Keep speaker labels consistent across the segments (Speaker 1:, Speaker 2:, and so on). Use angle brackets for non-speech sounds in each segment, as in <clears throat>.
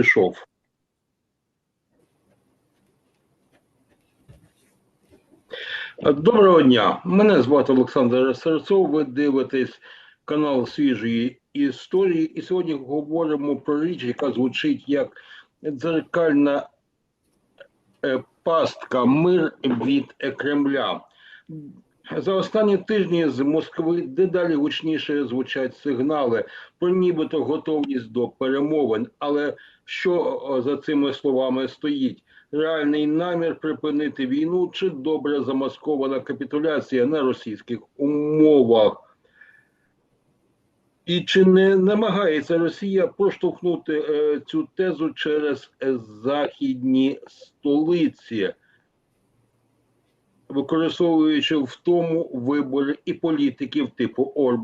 Speaker 1: пішов. Доброго дня. Мене звати Олександр Серцов. Ви дивитесь канал свіжої історії. І сьогодні говоримо про річ, яка звучить як дзеркальна е, пастка мир від Кремля. За останні тижні з Москви дедалі гучніше звучать сигнали про нібито готовність до перемовин. Але що за цими словами стоїть? Реальний намір припинити війну чи добре замаскована капітуляція на російських умовах? І чи не намагається Росія проштовхнути е, цю тезу через е, західні столиці? використовуючи в тому вибори і політиків типу Орб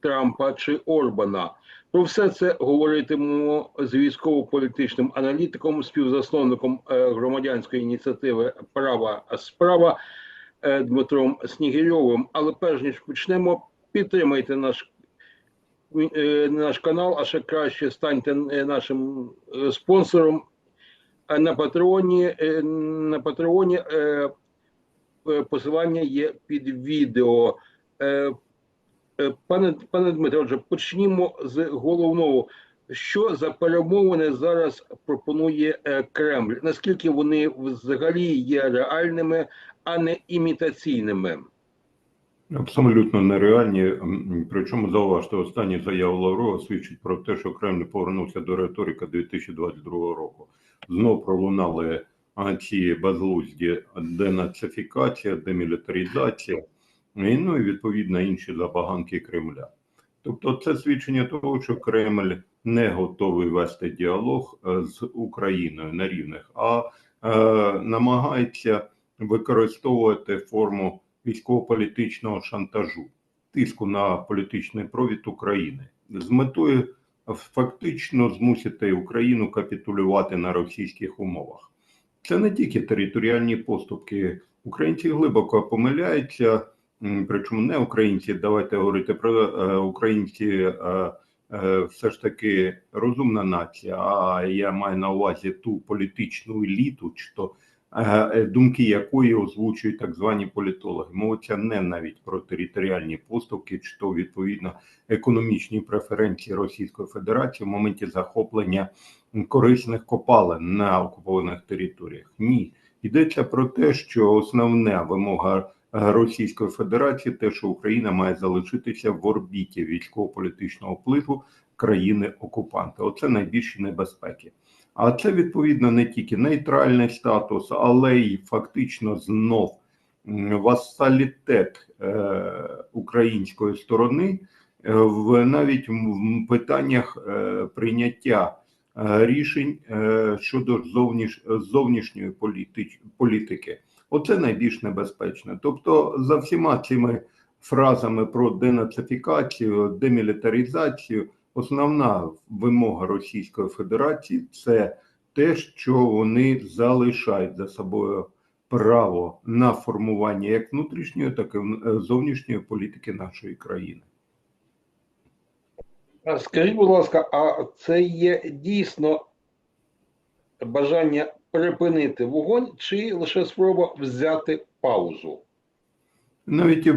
Speaker 1: Трампа чи Орбана. Про все це говоритимемо з військово-політичним аналітиком, співзасновником е, громадянської ініціативи Права справа е, Дмитром Снігирьовим. Але перш ніж почнемо, підтримайте наш. е, Наш канал, а ще краще станьте нашим спонсором на Патреоні. На Патреоні посилання є під відео. Е, Пане, пане Дмитро, отже, почнімо з головного. Що за перемовини зараз пропонує е, Кремль? Наскільки вони взагалі є реальними, а не імітаційними?
Speaker 2: Абсолютно нереальні. Причому зауважте, останні заяви Лаврова свідчить про те, що Кремль повернувся до риторики 2022 року. Знов пролунали ці безглузді денацифікація, демілітаризація, і, ну і відповідно інші забаганки Кремля. Тобто, це свідчення того, що Кремль не готовий вести діалог е, з Україною на рівних, а е, намагається використовувати форму військово-політичного шантажу, тиску на політичний провід України з метою фактично змусити Україну капітулювати на російських умовах. Це не тільки територіальні поступки. Українці глибоко помиляються, причому не українці, давайте говорити про е, українці. Е, е, все ж таки розумна нація, а я маю на увазі ту політичну еліту, чи то думки якої озвучують так звані політологи. Мовиться не навіть про територіальні поступки, чи то відповідно економічні преференції Російської Федерації в моменті захоплення корисних копалин на окупованих територіях. Ні, йдеться про те, що основна вимога Російської Федерації, те, що Україна має залишитися в орбіті військово-політичного впливу країни окупанта. Оце найбільші небезпеки. А це відповідно не тільки нейтральний статус, але й фактично знов васалітет е, української сторони е, в навіть в питаннях е, прийняття е, рішень е, щодо зовніш, зовнішньої політич, політики. Оце найбільш небезпечно. Тобто, за всіма цими фразами про денацифікацію, демілітаризацію. Основна вимога Російської Федерації це те, що вони залишають за собою право на формування як внутрішньої, так і е, зовнішньої політики нашої країни.
Speaker 1: Скажіть, будь ласка, а це є дійсно бажання припинити вогонь чи лише спроба взяти паузу?
Speaker 2: Навіть е,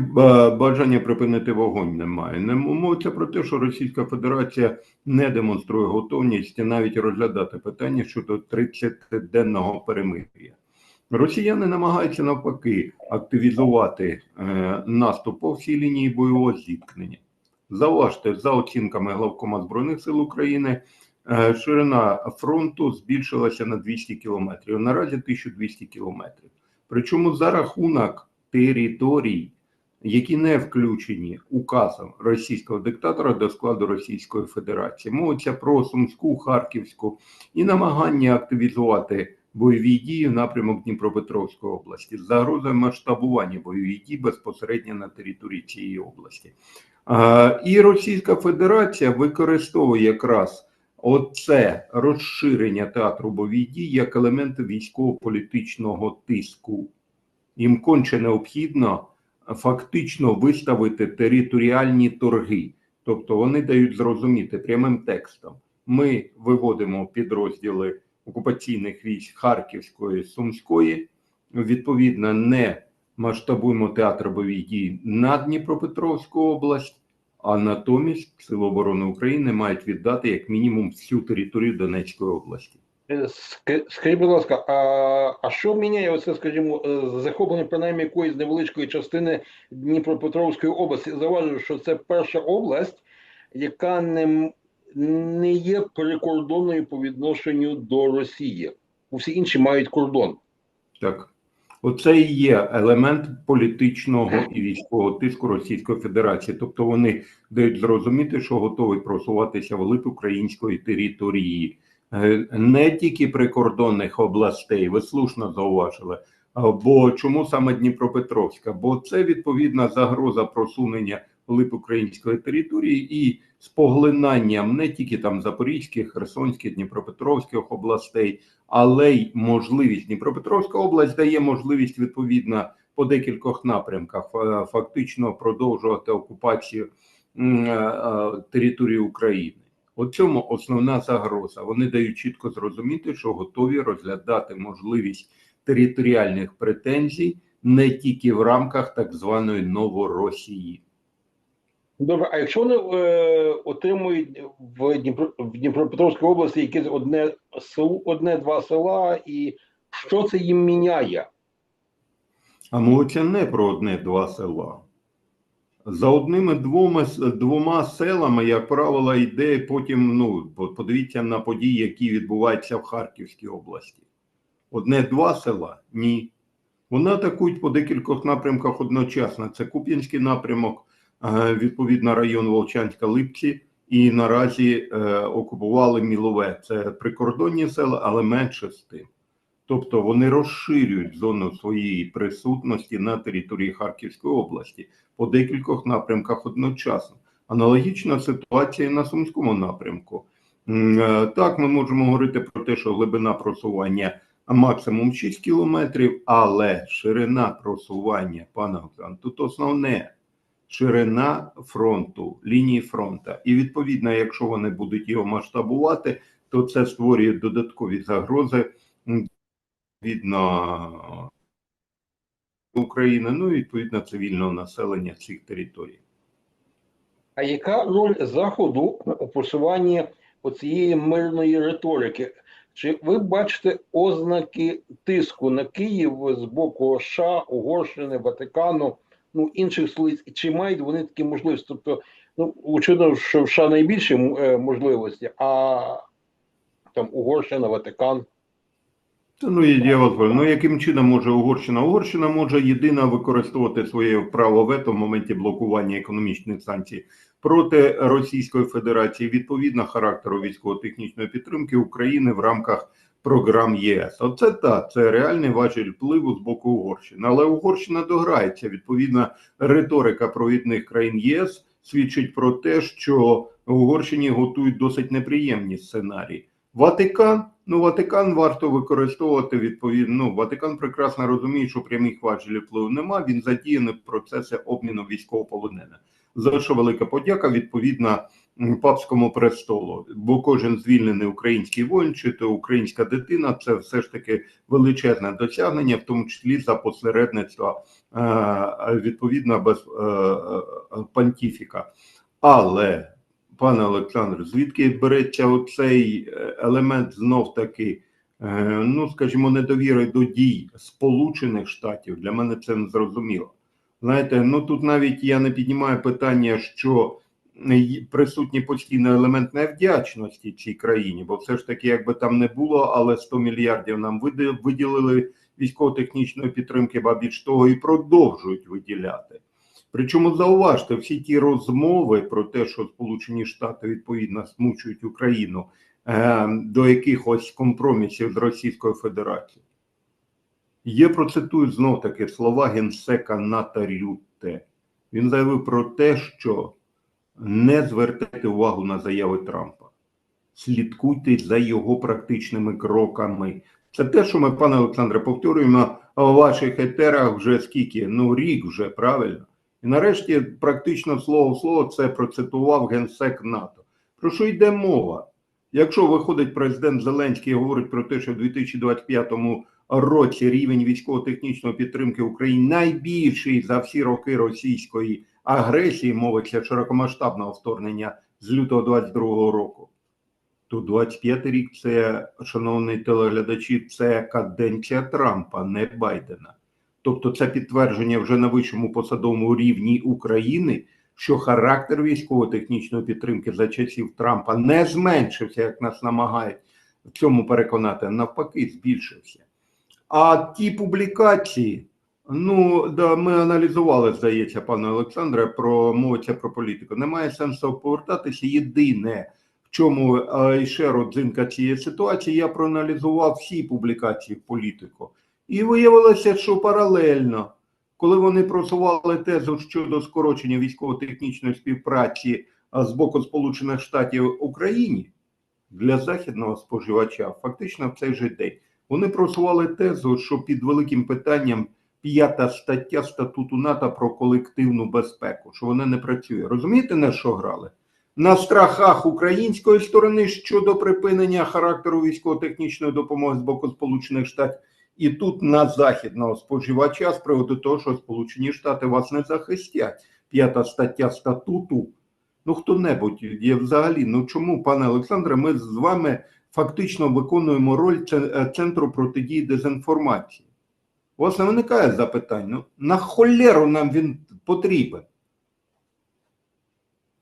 Speaker 2: бажання припинити вогонь немає. Не мовиться про те, що Російська Федерація не демонструє готовність навіть розглядати питання щодо 30-денного перемир'я. Росіяни намагаються навпаки активізувати е, наступ по всій лінії бойового зіткнення. Зауважте, за оцінками главкома збройних сил України, ширина фронту збільшилася на 200 кілометрів. Наразі 1200 кілометрів. Причому за рахунок територій, які не включені указом російського диктатора до складу Російської Федерації. Мовиться про Сумську, Харківську і намагання активізувати бойові дії в напрямок Дніпропетровської області з загрозою масштабування бойових дій безпосередньо на території цієї області. А, І Російська Федерація використовує якраз оце розширення театру бойових дій як елемент військово-політичного тиску. Їм конче необхідно фактично виставити територіальні торги. Тобто вони дають зрозуміти прямим текстом. Ми виводимо підрозділи окупаційних військ Харківської, Сумської. Відповідно, не масштабуємо театр бойових дій на Дніпропетровську область, а натомість Сили оборони України мають віддати як мінімум всю територію Донецької області.
Speaker 1: Е, Скажіть, будь ласка, а, а що міняє оце, скажімо, е, захоплення принаймні якоїсь невеличкої частини Дніпропетровської області? Заважу, що це перша область, яка не, не є прикордонною по відношенню до Росії. Усі інші мають кордон.
Speaker 2: Так, оце і є елемент політичного і військового тиску Російської Федерації. Тобто вони дають зрозуміти, що готові просуватися вглиб української території, Е, не тільки прикордонних областей. Ви слушно зауважили. Бо чому саме Дніпропетровська? Бо це відповідна загроза просунення вглиб української території і з поглинанням не тільки там Запорізьких, Херсонських, Дніпропетровських областей, але й можливість Дніпропетровська область дає можливість відповідно по декількох напрямках фактично продовжувати окупацію е, е, території України. У цьому основна загроза. Вони дають чітко зрозуміти, що готові розглядати можливість територіальних претензій не тільки в рамках так званої Новоросії.
Speaker 1: Добре, а якщо вони е, отримують в, Дніпро, в Дніпропетровській області якесь одне село, одне-два села, і що це їм міняє?
Speaker 2: А мовиться не про одне-два села. За одними двома, двома селами, як правило, йде потім. Ну, подивіться на події, які відбуваються в Харківській області. Одне-два села? Ні. Вони атакують по декількох напрямках одночасно. Це Куп'янський напрямок, відповідно, район Волчанська Липці, і наразі е, окупували Мілове. Це прикордонні села, але менше з тим. Тобто вони розширюють зону своєї присутності на території Харківської області по декількох напрямках одночасно. Аналогічна ситуація на Сумському напрямку. Е, Так, ми можемо говорити про те, що глибина просування максимум 6 кілометрів, але ширина просування, пане Олександр, тут основне ширина фронту, лінії фронту. І відповідно, якщо вони будуть його масштабувати, то це створює додаткові загрози відповідно України, ну і відповідно цивільного населення цих територій.
Speaker 1: А яка роль Заходу у просуванні оцієї мирної риторики? Чи ви бачите ознаки тиску на Київ з боку США, Угорщини, Ватикану, ну інших столиць? Чи мають вони такі можливості? Тобто, ну очевидно, що в США найбільші е, можливості, а там Угорщина, Ватикан.
Speaker 2: Та ну і я вас ну яким чином може Угорщина? Угорщина може єдина використовувати своє право вето в моменті блокування економічних санкцій проти Російської Федерації відповідно характеру військово-технічної підтримки України в рамках програм ЄС. Оце так, це реальний важіль впливу з боку Угорщини. Але Угорщина дограється. Відповідно, риторика провідних країн ЄС свідчить про те, що Угорщині готують досить неприємні сценарії. Ватикан, ну Ватикан варто використовувати відповідно. Ну, Ватикан прекрасно розуміє, що прямих важелів впливу нема. Він задіяний в процесі обміну військовополоненими. За що велика подяка відповідно м, папському престолу. Бо кожен звільнений український воїн чи то українська дитина це все ж таки величезне досягнення, в тому числі за посередництва е, відповідно без е, е. Але Пане Олександр, звідки береться оцей елемент знов таки, ну скажімо, недовіри до дій Сполучених Штатів? Для мене це не зрозуміло. Знаєте, ну тут навіть я не піднімаю питання, що присутній постійний елемент невдячності цій країні, бо все ж таки, якби там не було, але 100 мільярдів нам виділили військово-технічної підтримки, ба більш того, і продовжують виділяти. Причому зауважте, всі ті розмови про те, що Сполучені Штати відповідно змучують Україну е, до якихось компромісів з Російською Федерацією. Є процитую знов таки слова генсека НАТО Рютте. Він заявив про те, що не звертайте увагу на заяви Трампа, слідкуйте за його практичними кроками. Це те, що ми, пане Олександре, повторюємо в ваших етерах вже скільки? Ну, рік вже правильно. І нарешті, практично слово в слово, це процитував генсек НАТО. Про що йде мова? Якщо виходить президент Зеленський і говорить про те, що в 2025 році рівень військово-технічної підтримки України найбільший за всі роки російської агресії, мовиться широкомасштабного вторгнення з лютого 22 року, то 25 рік це, шановні телеглядачі, це каденція Трампа, не Байдена. Тобто це підтвердження вже на вищому посадовому рівні України, що характер військово-технічної підтримки за часів Трампа не зменшився, як нас намагають в цьому переконати, навпаки, збільшився. А ті публікації, ну да, ми аналізували, здається, пане Олександре, про мовиться про політику. Немає сенсу повертатися. Єдине, в чому е, ще родзинка цієї ситуації, я проаналізував всі публікації політику. І виявилося, що паралельно, коли вони просували тезу щодо скорочення військово-технічної співпраці з боку Сполучених Штатів Україні для західного споживача, фактично в цей же день, вони просували тезу, що під великим питанням п'ята стаття статуту НАТО про колективну безпеку, що вона не працює. Розумієте, на що грали? На страхах української сторони щодо припинення характеру військово-технічної допомоги з боку Сполучених Штатів. І тут на західного споживача з приводу того, що Сполучені Штати вас не захистять. П'ята стаття статуту. Ну хто-небудь є взагалі. Ну чому, пане Олександре, ми з вами фактично виконуємо роль е, центру протидії дезінформації? У вас не виникає запитань? Ну на холеру нам він потрібен.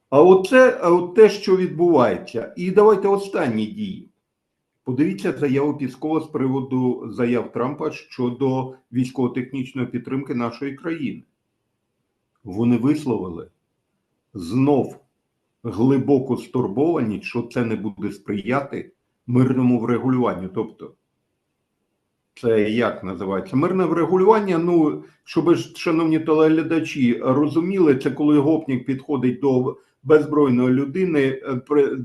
Speaker 2: А оце а от те, що відбувається. І давайте останні дії. Подивіться заяву Піскова з приводу заяв Трампа щодо військово-технічної підтримки нашої країни. Вони висловили знов глибоку стурбованість, що це не буде сприяти мирному врегулюванню. Тобто, це як називається? Мирне врегулювання. Ну, щоб шановні телеглядачі, розуміли, це коли гопнік підходить до беззбройної людини, е,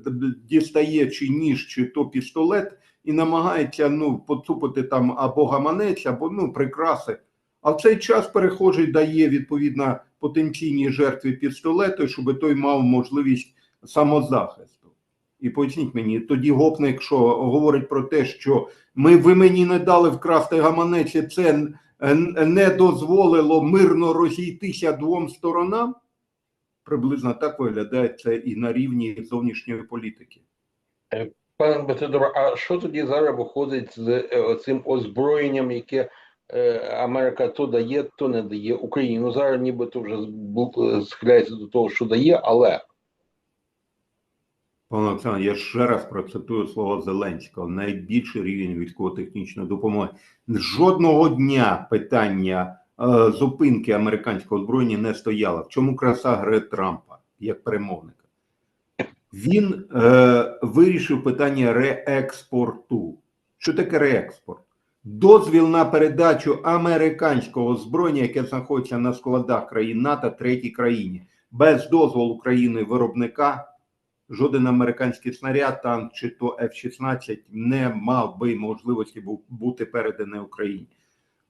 Speaker 2: дістає чи ніж, чи то пістолет, і намагається ну, поцупити там або гаманець, або ну, прикраси. А в цей час перехожий дає відповідно потенційній жертві пістолету, щоб той мав можливість самозахисту. І поясніть мені, тоді гопник, що говорить про те, що ми ви мені не дали вкрасти гаманець, і це е, не дозволило мирно розійтися двом сторонам. Приблизно так виглядає це і на рівні зовнішньої політики.
Speaker 1: Пане Дмитро, а що тоді зараз виходить з е, цим озброєнням, яке е, Америка то дає, то не дає Україні? Ну зараз нібито вже е, схиляється до того, що дає, але
Speaker 2: Пане Олександр, я ще раз процитую слова Зеленського: найбільший рівень військово-технічної допомоги. Жодного дня питання е, зупинки американського озброєння не стояло. В чому краса гри Трампа як перемовника? Він е, вирішив питання реекспорту. Що таке реекспорт? Дозвіл на передачу американського озброєння, яке знаходиться на складах країн НАТО третій країні, без дозволу країни виробника жоден американський снаряд, танк чи то F-16 не мав би можливості бути переданий Україні.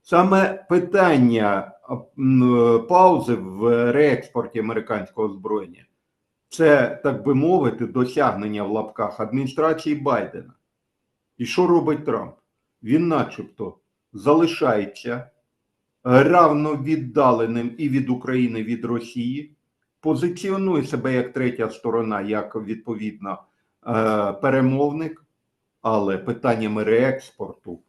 Speaker 2: Саме питання паузи в реекспорті американського озброєння це, так би мовити, досягнення в лапках адміністрації Байдена. І що робить Трамп? Він, начебто, залишається равно віддаленим і від України, від Росії, позиціонує себе як третя сторона, як відповідно е, перемовник, але питаннями реекспорту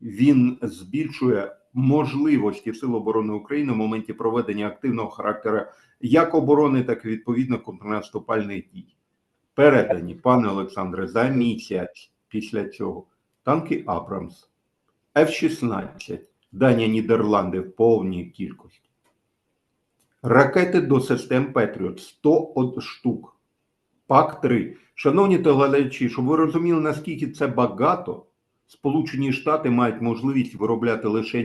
Speaker 2: він збільшує можливості Сил оборони України в моменті проведення активного характеру як оборони, так і відповідно контрнаступальних дій. Передані, пане Олександре, за місяць після цього танки Абрамс, F-16, Данія, Нідерланди в повній кількості. Ракети до систем Петріот 100 штук. ПАК-3. Шановні телеглядачі, щоб ви розуміли, наскільки це багато, Сполучені Штати мають можливість виробляти лише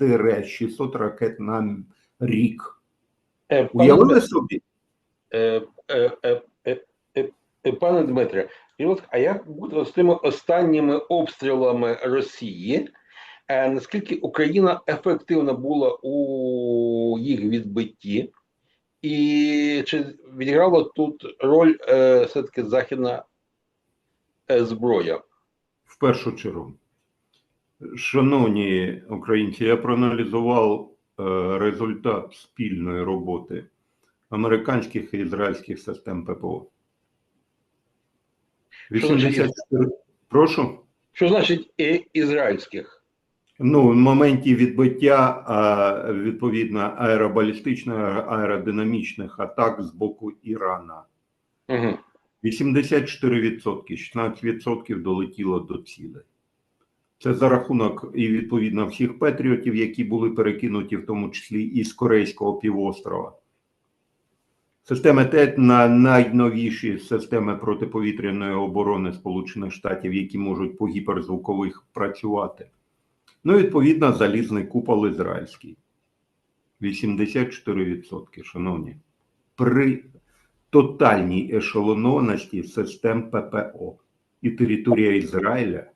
Speaker 2: 500-600 ракет на рік.
Speaker 1: е, пане
Speaker 2: Уявили собі?
Speaker 1: Е, е, е, е, е, е, Пане Дмитре, а як буде з тими останніми обстрілами Росії? Е, Наскільки Україна ефективна була у їх відбитті, і чи відіграла тут роль е, все-таки західна е, зброя?
Speaker 2: В першу чергу, шановні українці, я проаналізував е, результат спільної роботи американських і ізраїльських систем ППО.
Speaker 1: Що значить
Speaker 2: 84... Прошу.
Speaker 1: Що значить ізраїльських?
Speaker 2: Ну, в моменті відбиття відповідно аеробалістичних аеродинамічних атак з боку Ірана.
Speaker 1: Угу.
Speaker 2: 84%, 16% долетіло до цілей. Це за рахунок і відповідно всіх патріотів, які були перекинуті, в тому числі і з Корейського півострова. Системи ТЕТ на найновіші системи протиповітряної оборони Сполучених Штатів, які можуть по гіперзвукових працювати. Ну, відповідно, залізний купол ізраїльський. 84%, шановні. При тотальній ешелонованості систем ППО і територія Ізраїля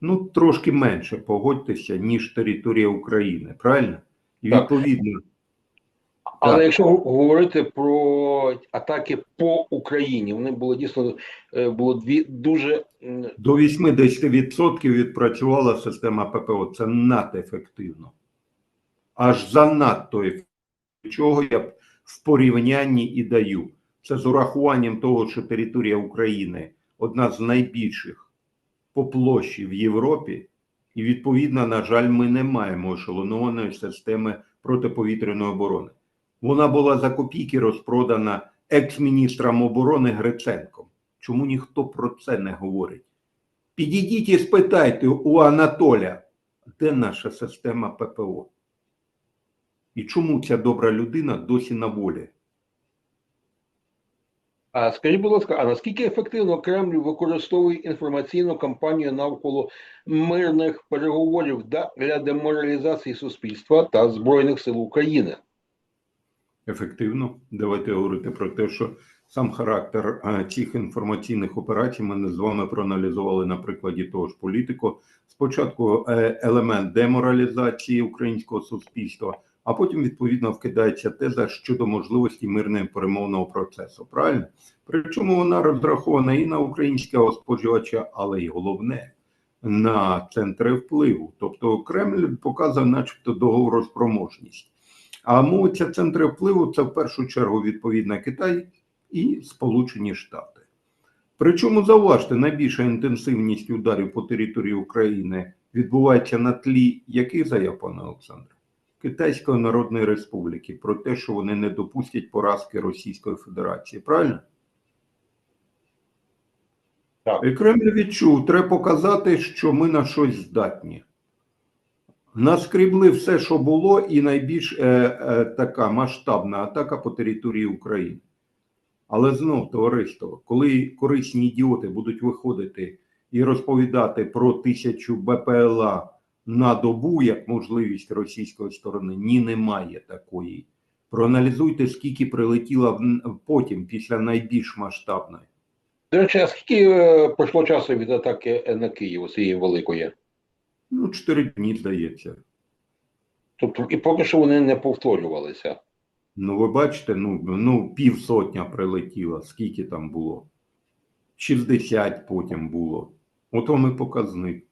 Speaker 2: ну трошки менше, погодьтеся, ніж територія України, правильно? І
Speaker 1: Так. Але
Speaker 2: Так.
Speaker 1: якщо говорити про атаки по Україні, вони були дійсно е, було дві дуже
Speaker 2: до 80% відпрацювала система ППО. Це надефективно. Аж занадто. Чого я б в порівнянні і даю. Це з урахуванням того, що територія України одна з найбільших по площі в Європі, і відповідно, на жаль, ми не маємо ешелонованої системи протиповітряної оборони. Вона була за копійки розпродана екс-міністром оборони Гриценком. Чому ніхто про це не говорить? Підійдіть і спитайте у Анатоля, де наша система ППО? І чому ця добра людина досі на волі?
Speaker 1: А скажіть, будь ласка, а наскільки ефективно Кремль використовує інформаційну кампанію навколо мирних переговорів для деморалізації суспільства та Збройних сил України?
Speaker 2: Ефективно. Давайте говорити про те, що сам характер е, цих інформаційних операцій ми з вами проаналізували на прикладі того ж політику. Спочатку е, елемент деморалізації українського суспільства, а потім відповідно вкидається теза щодо можливості мирного перемовного процесу. Правильно? Причому вона розрахована і на українського споживача, але й головне на центри впливу. Тобто Кремль показав, начебто, договороспроможність. А мовиться центри впливу це в першу чергу відповідно Китай і Сполучені Штати. Причому зауважте, найбільша інтенсивність ударів по території України відбувається на тлі яких заяв, пане Олександре? Китайської Народної Республіки про те, що вони не допустять поразки Російської Федерації. Правильно?
Speaker 1: Так.
Speaker 2: І Кремль відчув, треба показати, що ми на щось здатні. Наскрібли все, що було, і найбільш е, е, така масштабна атака по території України. Але знов, товариство, коли корисні ідіоти будуть виходити і розповідати про тисячу БПЛА на добу як можливість російської сторони, ні, немає такої. Проаналізуйте, скільки прилетіло потім, після найбільш масштабної.
Speaker 1: До речі, а скільки е, пройшло часу від атаки на Київ цієї великої?
Speaker 2: Ну, чотири дні, здається.
Speaker 1: Тобто, і поки що вони не повторювалися.
Speaker 2: Ну, ви бачите, ну, ну півсотня прилетіло, скільки там було? 60 потім було. От вам і показник.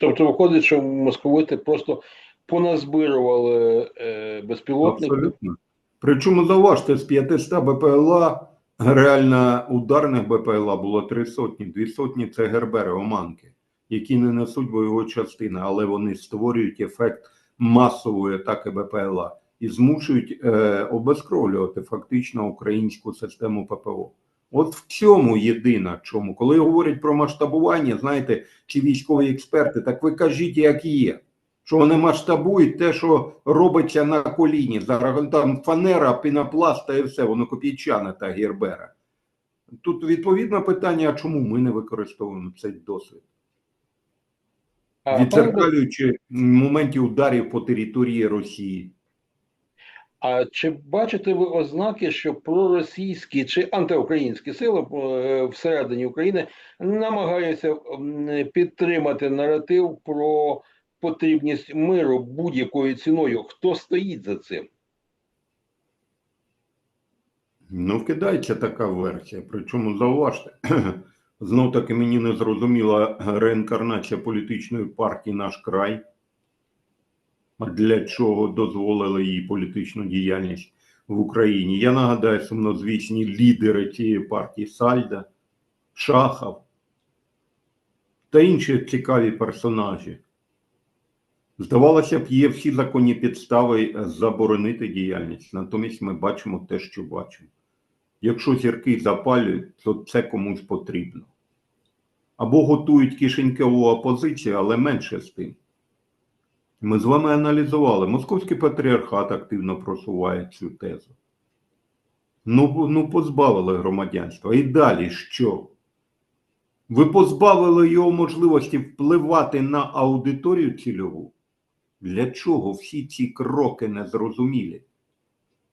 Speaker 1: Тобто, виходить, що московити просто поназбирували е, безпілотників.
Speaker 2: Абсолютно. Причому зауважте, з 500 БПЛА, реально ударних БПЛА було три сотні. Дві сотні це гербери, оманки, які не несуть бойової частини, але вони створюють ефект масової атаки БПЛА і змушують е, обезкровлювати фактично українську систему ППО. От в цьому єдина чому. Коли говорять про масштабування, знаєте, чи військові експерти, так ви кажіть, як є. Що вони масштабують те, що робиться на коліні. Зараз там фанера, пінопласта і все, воно копійчане та гербера. Тут відповідне питання, а чому ми не використовуємо цей досвід? Відзеркалюючи моменті ударів по території Росії.
Speaker 1: А чи бачите ви ознаки, що проросійські чи антиукраїнські сили е, всередині України намагаються підтримати наратив про потрібність миру будь-якою ціною? Хто стоїть за цим?
Speaker 2: Ну, вкидається така версія. Причому зауважте, <clears throat> знов таки мені не зрозуміла реінкарнація політичної партії наш край. Для чого дозволили її політичну діяльність в Україні? Я нагадаю сумнозвісні лідери цієї партії Сальда, Шахов та інші цікаві персонажі. Здавалося б, є всі законні підстави заборонити діяльність. Натомість ми бачимо те, що бачимо. Якщо зірки запалюють, то це комусь потрібно. Або готують кишенькову опозицію, але менше з тим. Ми з вами аналізували. Московський патріархат активно просуває цю тезу. Ну, ну позбавили громадянства. І далі що? Ви позбавили його можливості впливати на аудиторію цільову? Для чого всі ці кроки незрозумілі?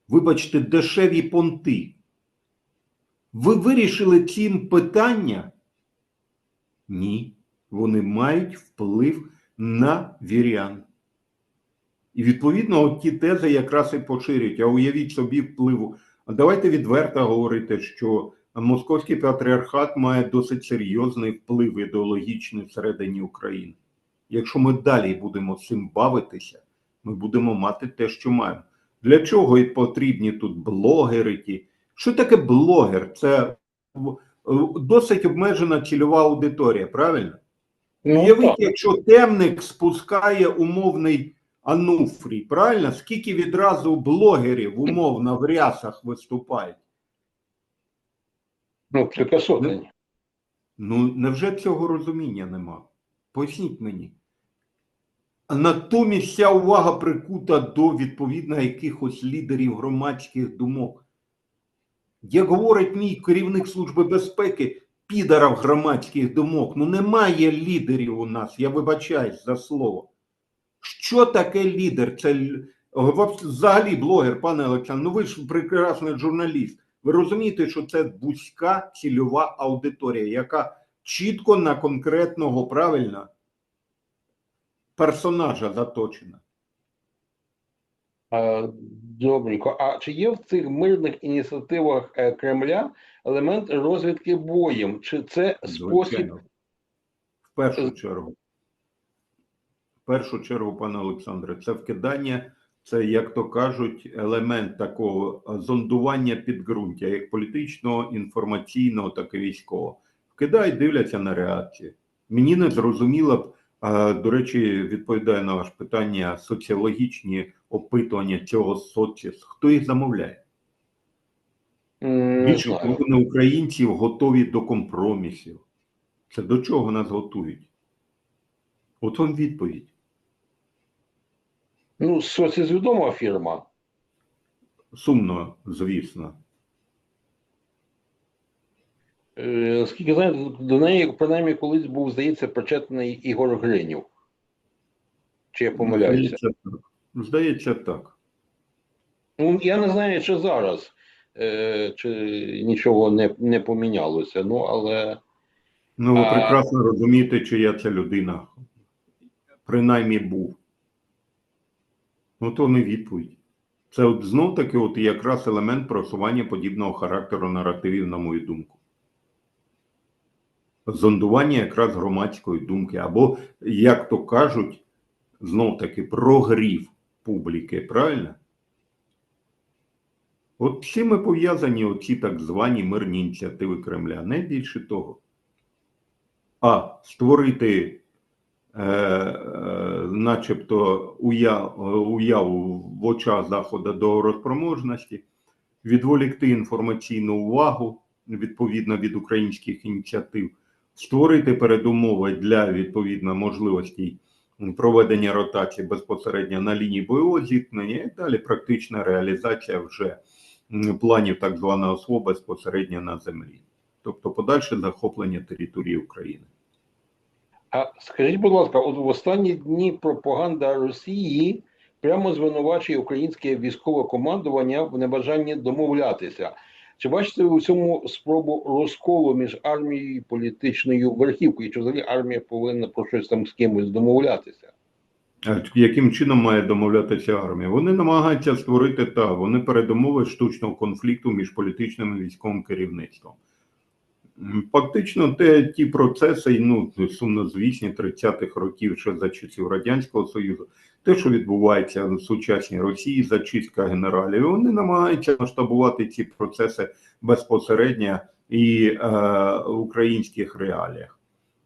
Speaker 2: Вибачте, дешеві понти. Ви вирішили цим питання? Ні. Вони мають вплив на вірян. І відповідно от ті тези якраз і поширюють. А уявіть собі впливу. А давайте відверто говорити, що московський патріархат має досить серйозний вплив ідеологічний всередині України. Якщо ми далі будемо цим бавитися, ми будемо мати те, що маємо. Для чого і потрібні тут блогери? Ті? Що таке блогер? Це досить обмежена цільова аудиторія, правильно?
Speaker 1: Ну,
Speaker 2: Уявіть, якщо темник спускає умовний Ануфрій, правильно? Скільки відразу блогерів умовно в рясах виступають?
Speaker 1: ну, кілька сотень.
Speaker 2: Ну, невже цього розуміння нема? Поясніть мені. Натомість вся увага прикута до відповідно якихось лідерів громадських думок. Як говорить мій керівник Служби безпеки, підарів громадських думок, ну немає лідерів у нас, я вибачаюсь за слово. Що таке лідер? Це взагалі блогер, пане Олександр, ну ви ж прекрасний журналіст. Ви розумієте, що це вузька цільова аудиторія, яка чітко на конкретного правильно персонажа заточена.
Speaker 1: Добренько. А чи є в цих мирних ініціативах е, Кремля елемент розвідки боєм? Чи це спосіб
Speaker 2: В першу чергу. В першу чергу, пане Олександре, це вкидання, це, як то кажуть, елемент такого е, зондування підґрунтя, як політичного, інформаційного, так і військового. Вкидають, дивляться на реакцію. Мені не зрозуміло б, до речі, відповідає на ваше питання, соціологічні опитування цього соціс. Хто їх замовляє? Більше українців готові до компромісів. Це до чого нас готують? От вам відповідь.
Speaker 1: Ну, соціс відома фірма.
Speaker 2: Сумно, звісно.
Speaker 1: Е, Скільки знаєте, до неї принаймні колись був, здається, причетний Ігор Гринів. Чи я помиляюся?
Speaker 2: Здається так. Здається, так.
Speaker 1: Ну, я не знаю, чи зараз, е, чи нічого не, не помінялося. Ну, але
Speaker 2: Ну, ви
Speaker 1: А-
Speaker 2: прекрасно розумієте, чия це людина. Принаймні був. Ну, то не відповідь. Це от знов таки от якраз елемент просування подібного характеру наративів, на мою думку. Зондування якраз громадської думки, або, як то кажуть, знов таки прогрів публіки, правильно? От чим пов'язані оці так звані мирні ініціативи Кремля, не більше того. А створити е, е, начебто уяв, уяву в очах Заходу до розпроможності, відволікти інформаційну увагу відповідно від українських ініціатив, створити передумови для відповідно можливостей проведення ротації безпосередньо на лінії бойового зіткнення і далі практична реалізація вже планів так званого СВО безпосередньо на землі. Тобто подальше захоплення території України.
Speaker 1: А скажіть, будь ласка, от в останні дні пропаганда Росії прямо звинувачує українське військове командування в небажанні домовлятися. Чи бачите у цьому спробу розколу між армією і політичною верхівкою? Чи взагалі армія повинна про щось там з кимось домовлятися?
Speaker 2: А яким чином має домовлятися армія? Вони намагаються створити та вони передумови штучного конфлікту між політичним і військовим керівництвом. Фактично, те ті процеси, ну сумнозвісні 30-х років, ще за часів Радянського Союзу, те, що відбувається в сучасній Росії, зачистка генералів, вони намагаються масштабувати ці процеси безпосередньо і е, в українських реаліях.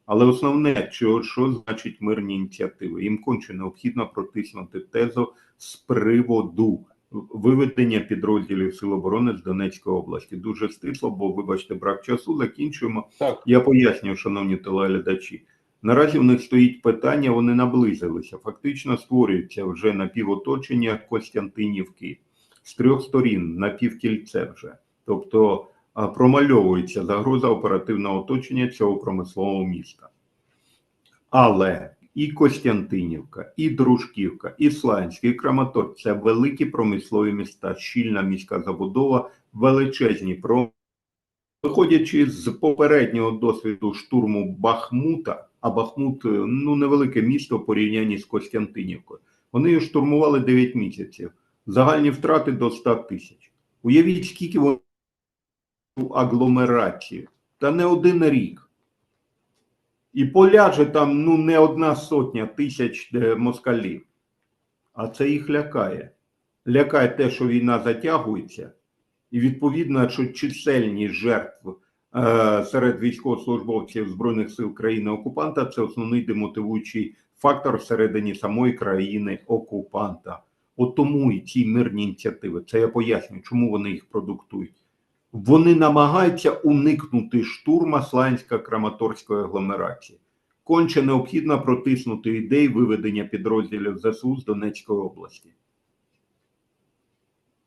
Speaker 2: Але основне, що, що значить мирні ініціативи? Їм конче необхідно протиснути тезу з приводу виведення підрозділів Сил оборони з Донецької області. Дуже стисло, бо, вибачте, брак часу. Закінчуємо.
Speaker 1: Так,
Speaker 2: Я пояснюю, шановні телеглядачі. Наразі в них стоїть питання, вони наблизилися. Фактично створюється вже напівоточення Костянтинівки з трьох сторін, напівкільце вже. Тобто промальовується загроза оперативного оточення цього промислового міста. Але і Костянтинівка, і Дружківка, і Сланськ, і Краматорськ – це великі промислові міста, щільна міська забудова, величезні про Виходячи з попереднього досвіду штурму Бахмута, а Бахмут е, ну невелике місто в порівнянні з Костянтинівкою. Вони штурмували 9 місяців. Загальні втрати до 100 тисяч. Уявіть, скільки вони агломерації, та не один рік. І поляже там ну не одна сотня тисяч москалів. А це їх лякає. Лякає те, що війна затягується. І відповідно, що чисельність жертв серед військовослужбовців збройних сил країни окупанта це основний демотивуючий фактор всередині самої країни окупанта. От тому і ці мирні ініціативи. Це я пояснюю, чому вони їх продуктують. Вони намагаються уникнути штурма Сланська-Краматорської агломерації. Конче необхідно протиснути ідеї виведення підрозділів ЗСУ з Донецької області.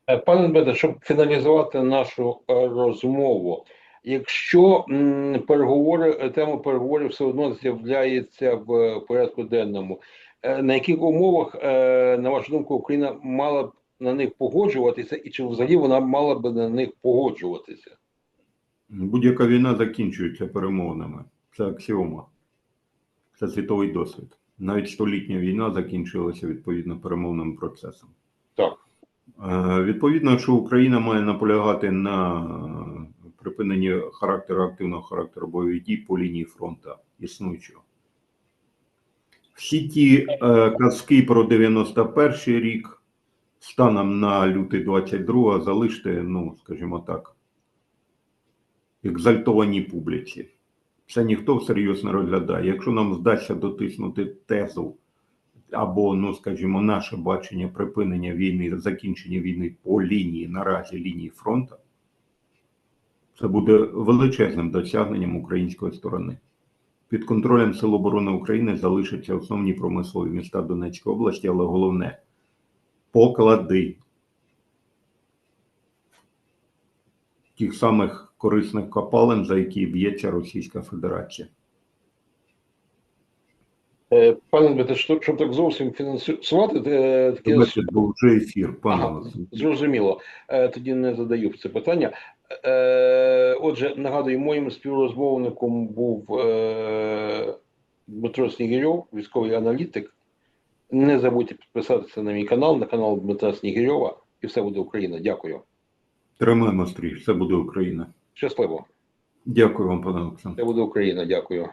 Speaker 1: Е, Пане Дмитре, щоб фіналізувати нашу е, розмову, якщо м, переговори, е, тема переговорів все одно з'являється в порядку денному, е, на яких умовах, е, на вашу думку, Україна мала б на них погоджуватися, і чи взагалі вона мала б на них погоджуватися?
Speaker 2: Будь-яка війна закінчується перемовинами. Це аксіома. Це світовий досвід. Навіть столітня війна закінчилася відповідно перемовним процесом.
Speaker 1: Так.
Speaker 2: Е, Відповідно, якщо Україна має наполягати на припиненні характеру активного характеру бойових дій по лінії фронту існуючого. Всі ті е, казки про 91 рік станом на лютий 22 залиште, ну, скажімо так, екзальтованій публіці. Це ніхто всерйоз не розглядає. Якщо нам вдасться дотиснути тезу або, ну скажімо, наше бачення припинення війни, закінчення війни по лінії наразі лінії фронту, це буде величезним досягненням української сторони. Під контролем Сил оборони України залишаться основні промислові міста Донецької області, але головне поклади тих самих корисних копалин, за які б'ється Російська Федерація.
Speaker 1: Е, Пане Дмитре, щоб, так зовсім фінансувати е, таке
Speaker 2: вже ефір, пане
Speaker 1: Ага, Зрозуміло. Е, Тоді не задаю це питання. Е, Отже, нагадую, моїм співрозмовником був е, Дмитро Снігирьов, військовий аналітик. Не забудьте підписатися на мій канал, на канал Дмитра Снігирьова, і все буде Україна. Дякую.
Speaker 2: Тримаємо стрій, все буде Україна.
Speaker 1: Щасливо.
Speaker 2: Дякую вам, пане Олександр.
Speaker 1: Все буде Україна. Дякую.